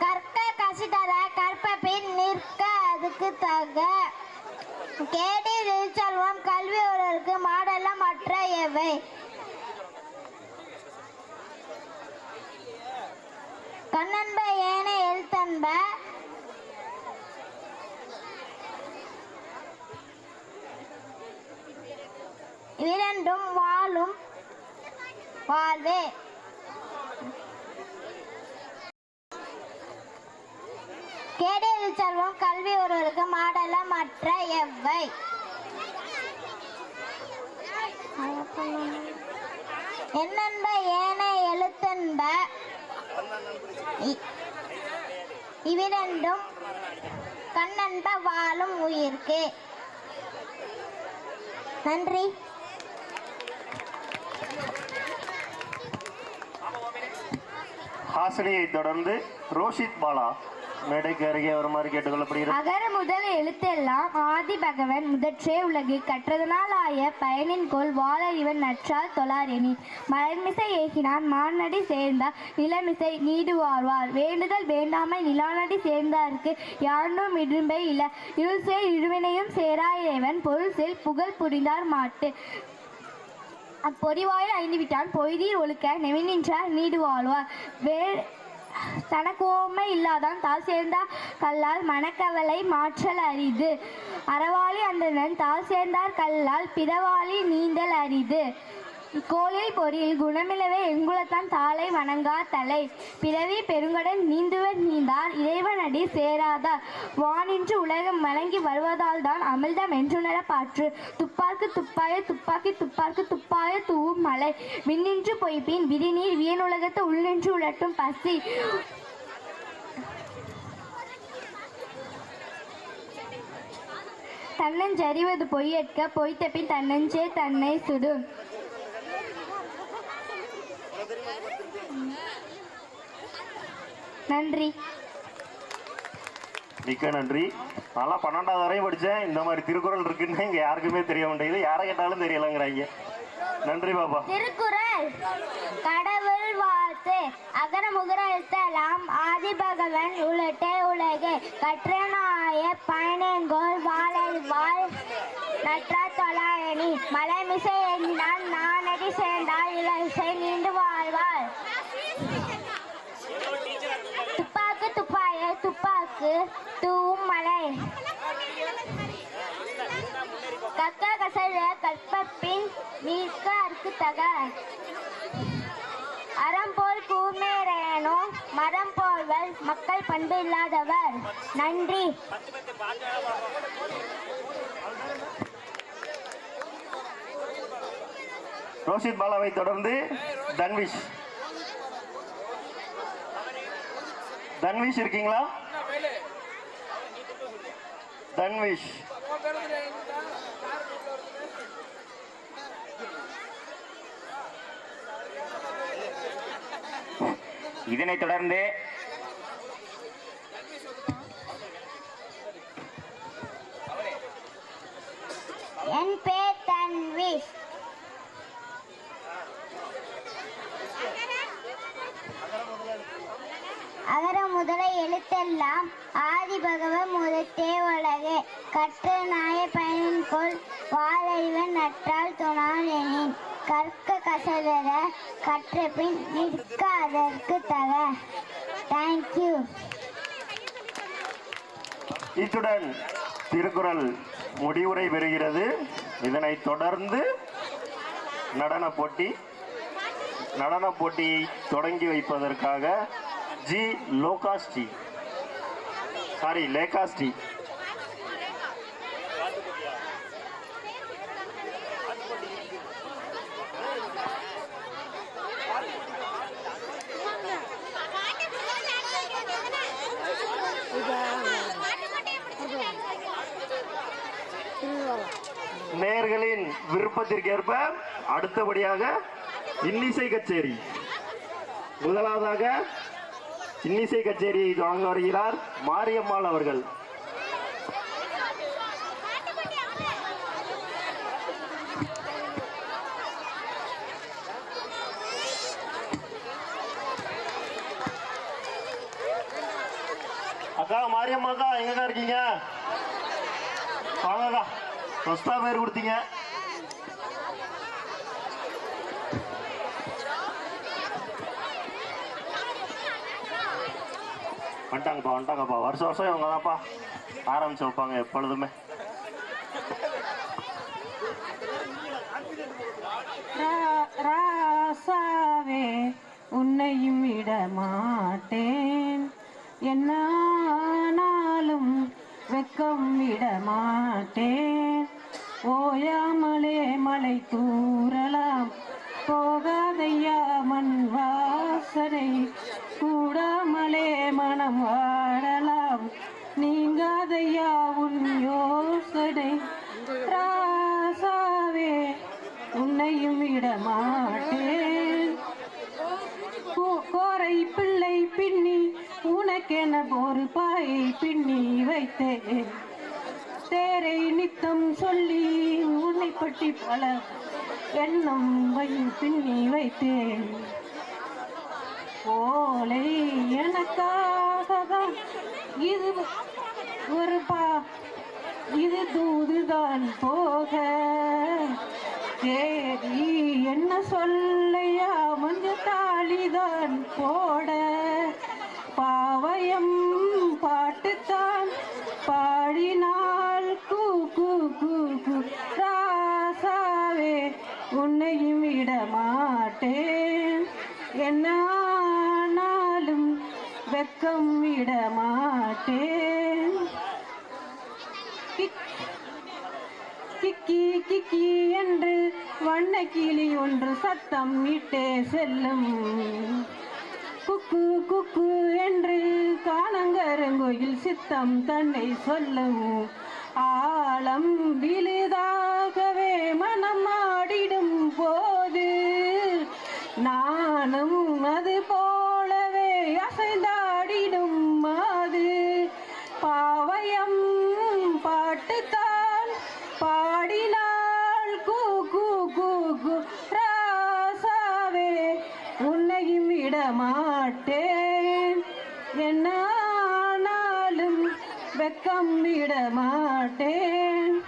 கற்க கசிதர கற்பபின் நிற்க அதுக்கு தக. கேடி செல்வம் கல்வி ஒருவருக்கு மாடெல்லாம் மற்ற எவை. கண்ணன்ப ஏன எழுத்தன்ப இரண்டும் வாழும் வாழ்வே. கேடியது செல்வம் கல்வி ஒருவருக்கு மாடல மற்ற எவ்வை. என்னென்ப ஏன எழுத்தென்ப? இவ்விரண்டும் கண்ணன்ப வாழும் உயிர்க்கு. நன்றி. ஹாசினியை தொடர்ந்து ரோஷித் பாலா மேடைக்கு அருகே வருமாறு கேட்டுக்கொள்ளப்படுகிறது. அகர முதல் எழுத்தெல்லாம் ஆதி பகவன் முதற்றே உலகு கற்றதனால் ஆய பயனின் கோல் வாழ இவன் நற்றால் தொழாரெனி மலர்மிசை ஏகினான் மானடி சேர்ந்தார் நிலமிசை நீடுவார்வார். வேண்டுதல் வேண்டாமை நிலாநடி சேர்ந்தார்க்கு யாண்டும் இடும்பை இல இருள் சேர் சேராயவன் பொருள் செல் புகழ் புரிந்தார் மாட்டு. அப்பொறிவாயில் ஐந்து பொய்தீர் ஒழுக்க நெவினின்றார் நீடு வாழ்வார். வேல் தனக்கோமை இல்லாதான் தால் சேர்ந்தார் கல்லால் மனக்கவலை மாற்றல் அரிது. அறவாளி அந்தணன் தால் சேர்ந்தார் கல்லால் பிறவாளி நீந்தல் அரிது. கோலில் பொறியில் குணமிலவே எங்குலத்தான் தாளை வணங்கா தலை. பிறவி பெருங்கடன் நீந்துவர் நீந்தார் இறைவனடி சேராதார் வானின்று உலகம் வழங்கி வருவதால் தான் அமிழ்தம் என்றுணர பாற்று. துப்பாக்கு துப்பாய துப்பாக்கி துப்பாக்கு துப்பாய தூவும் மலை. விண்ணின்று பொய்ப்பின் விதிநீர் வியனுலகத்து உள்நின்று உலட்டும் பசி. தன்னஞ்சறிவது பொய்யற்க பொய்த்த பின் தன்னஞ்சே தன்னை சுடும் நன்றி. மிக்க நன்றி. நான்லாம் பன்னெண்டாவது வரையும் படித்தேன் இந்த மாதிரி திருக்குறள் இருக்குன்னு இங்கே யாருக்குமே தெரிய மாட்டேங்குது. யாரை கேட்டாலும் தெரியலங்கிறாங்க. நன்றி பாப்பா. திருக்குறள். கடவுள் வாழ்த்து அகர முகர எழுத்தெல்லாம் ஆதி பகவன் உலட்டே உலகு கற்றனாய பயனெங்கோல் வாழல் வாழ் நற்றா தொழாயணி மலைமிசை எண்ணினால் நானடி சேர்ந்தால் இலசை நீண்டு வாழ்வாள். துப்பாக்கு தூவும் மலை. கக்க கசழ கற்பப்பின் மீட்க அற்கு தக. அறம் போல் கூர்மேரையனோ மரம் போல்வல் மக்கள் பண்பு இல்லாதவர். நன்றி. ரோஷித் பாலாவை தொடர்ந்து தன்விஷ். தன்விஷ் இருக்கீங்களா? தன்விஷ். இதனைத் தொடர்ந்து என் பேர் தன்விஷ் அகர முதல எழுத்தெல்லாம் ஆதி பகவன் முதத்தே உலகு கற்ற நாய பயன்கொள் வாழறிவன் நற்றால் துணால் கற்க கசதர கற்ற பின் நிற்க அதற்கு தக தேங்க்யூ இத்துடன் திருக்குறள் முடிவுரை பெறுகிறது. இதனைத் தொடர்ந்து நடன போட்டி நடன போட்டியை தொடங்கி வைப்பதற்காக ஜி லோகாஸ்டி சாரி லேகாஸ்டி நேயர்களின் விருப்பத்திற்கேற்ப அடுத்தபடியாக இன்னிசை கச்சேரி. முதலாவதாக இன்னிசை கச்சேரியை வாங்க வருகிறார் மாரியம்மாள் அவர்கள். அக்கா மாரியம்மாக்கா எங்கக்கா இருக்கீங்க? வாங்கக்கா ஃபஸ்ட்டாக பேர் கொடுத்தீங்க. வந்துட்டாங்கப்பா வந்துட்டாங்கப்பா. வருஷம் வருஷம் இவங்க தான்ப்பா ஆரம்பிச்சு வைப்பாங்க எப்பொழுதுமே. ரா- ராசாவே உன்னையும் விட மாட்டேன். என்னாலும் வெக்கம் விட மாட்டேன். ஓயாமலே மலை தூறலாம். போகாதையா மண் வாசனை. கூடாமலே மனம் வாழலாம். நீங்காதையா உன் யோசனை. ராசாவே உன்னையும் விட கோரை பிள்ளை பின்னி உனக்கென ஒரு பாயை பின்னி வைத்தேன். தேரை நித்தம் சொல்லி உன்னை பற்றி பல எண்ணம் பின்னி வைத்தேன். ஓலை எனக்காக தான் இது ஒரு பா இது தூதுதான் போக. தேதி என்ன சொல்லையா? மஞ்ச தாளிதான் போட. பாவயம் பாட்டுத்தான் பாடினால். கூ கூ கூ கூ ராசாவே உன்னையும் விட மாட்டேன் என்ன வெக்கம் விட மாட்டேன் கிக்கி கிக்கி என்று வண்ணக்கிளி ஒன்று சத்தம் இட்டே செல்லும். குக்கு குக்கு என்று காணங்கருங்கோயில் சித்தம் தன்னை சொல்லும். ஆழம் விழுதாகவே மனம் ஆடிடும் போது நானும் அது போ கூ கூ கூ. ராசாவே உன்னையும் விட மாட்டேன் என்னாலும் வெக்கம் விட மாட்டேன்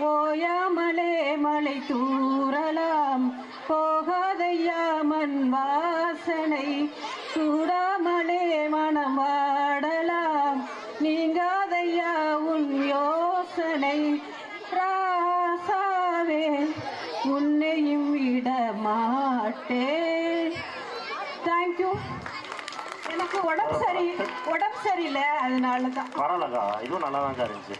ஓயாமலே மலை தூரலாம் போகாதையா மண் வாசனை. சூடாமலே மனம் வாடலாம். நீங்காதையா உன் யோசனை. ராசாவே உன்னையும் விட மாட்டேன். தேங்க்யூ எனக்கு உடம்பு சரி உடம்பு சரியில்லை அதனால தான் பரவாயில்லக்கா இதுவும் நல்லா தான் இருந்துச்சு.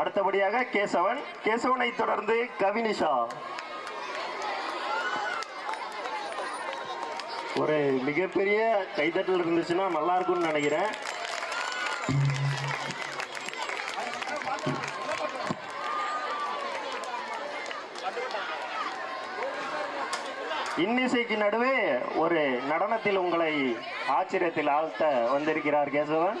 அடுத்தபடியாக கேசவன் கேசவனை தொடர்ந்து கவினிஷா ஒரு மிகப்பெரிய கைதட்டல் இருந்துச்சுன்னா நல்லா இருக்கும்னு நினைக்கிறேன். இன்னிசைக்கு நடுவே ஒரு நடனத்தில் உங்களை ஆச்சரியத்தில் ஆழ்த்த வந்திருக்கிறார் Kesavan.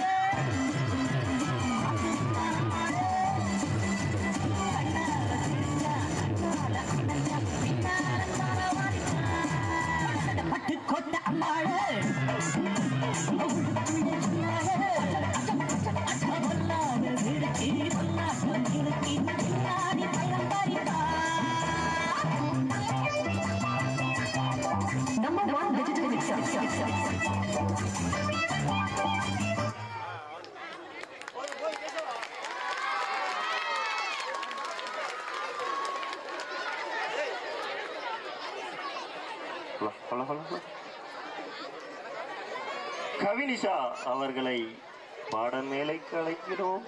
number one digital mixer. கவினிஷா அவர்களை பாடமேலை கலைக்கிறோம்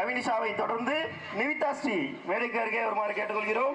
கவினிஷாவை தொடர்ந்து நிவிதா ஸ்ரீ மேடைக்கு அருகே வருமாறு கேட்டுக்கொள்கிறோம்.